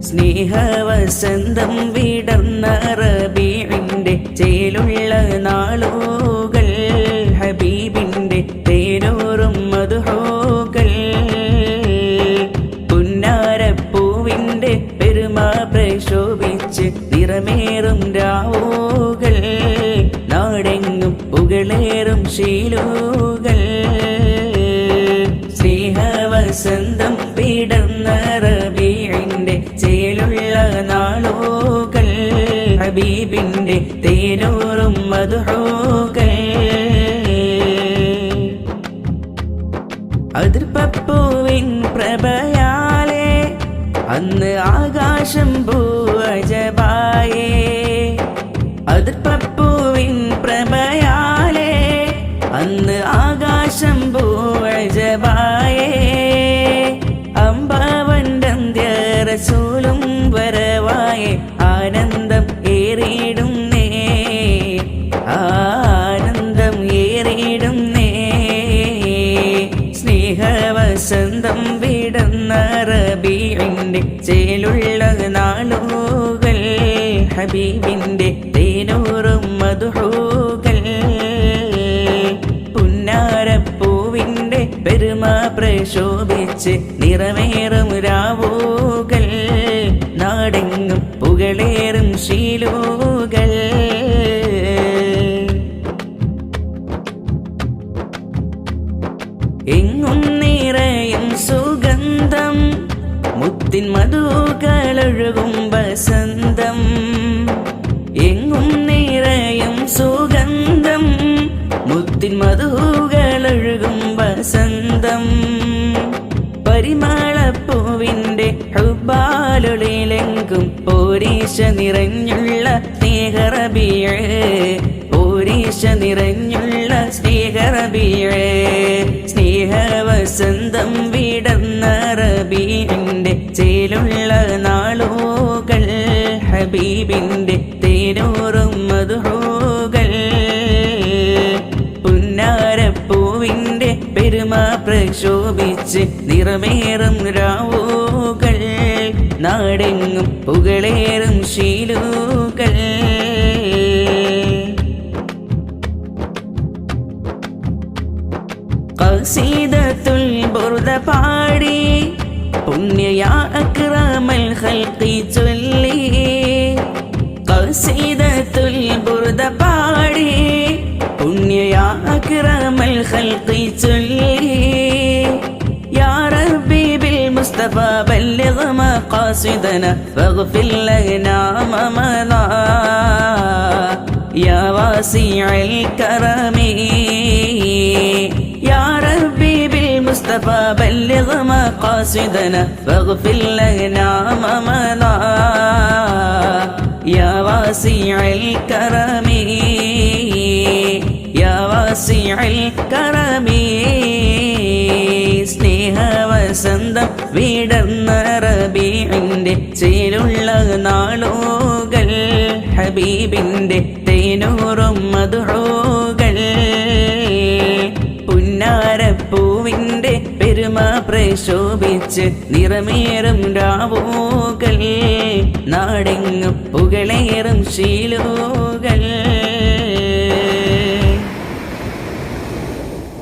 സ്നേഹവസന്തം വിടർന്ന റബീവിന്റെ ചേലുള്ള നാളുകൾ ഹബീബിന്റെ തേനൂറും മധുഹോകൾ. പുന്നാരപ്പൂവിന്റെ പെരുമ പ്രശോഭിച്ച് നിറമേറും ഹബീബിന്റെ തേനൂറും മധുഹോകൾ അതിർപ്പൂവിൻ പ്രഭയാലേ അന്ന് ആകാശം പൂവജപായേ അതിർപ്പൂവിൻ പ്രഭയാലേ അന്ന് ആകാശം പൂവജപായേ സ്നേഹവസന്തം വിടന്ന റബീവിന്റെ ചേലുള്ള നാളുകൾ ഹബീബിന്റെ തേനൂറും മധുഹൂകൾ. പുന്നാരപ്പൂവിന്റെ പെരുമ പ്രശോഭിച്ച് നിറമേറും രാവൂകൾ. നാടെങ്ങും പുകളേറും ശീലുകൾ. മധുകളൊഴുകും വസന്തം. പരിമാളപ്പൂവിന്റെ ഹുബാലൊളിലെങ്കും പോരീശ നിറഞ്ഞുള്ള സ്നേഹറബിയ പോരീശ നിറഞ്ഞുള്ള സ്നേഹറബിയ. സ്നേഹവസന്തം വിടർന്ന റബീന്റെ ചേലുള്ള നാളുകൾ ഹബീബിന്റെ തേനൂറും മധുഹോകൾ പ്രക്ഷോഭിച്ച് നിറമേറും രാവുകൾ. നാടെങ്ങും പുകളേറും ശീലുകൾ. കസീതത്തുൽ ബുർദ പാടി പുണ്യയാ يا أكرم الخلق تلي. يا ربي بالمصطفى بلغ مقاصدنا فاغفر لنا ما مضى يا واسع الكرم. يا ربي بالمصطفى بلغ مقاصدنا فاغفر لنا ما مضى കണമേ സ്നേഹവസന്തം വിടർന്ന റബീഇന്റെ ചേരുള്ള നാളോകൾ ഹബീബിന്റെ തേനൂറും മധുറോകൾ പുന്നാരപ്പൂവിന്റെ പെരുമ പ്രശോഭിച്ച് നിറമേറും രാവോകൾ. നാടെങ്ങും പുകളേറും ശീലോ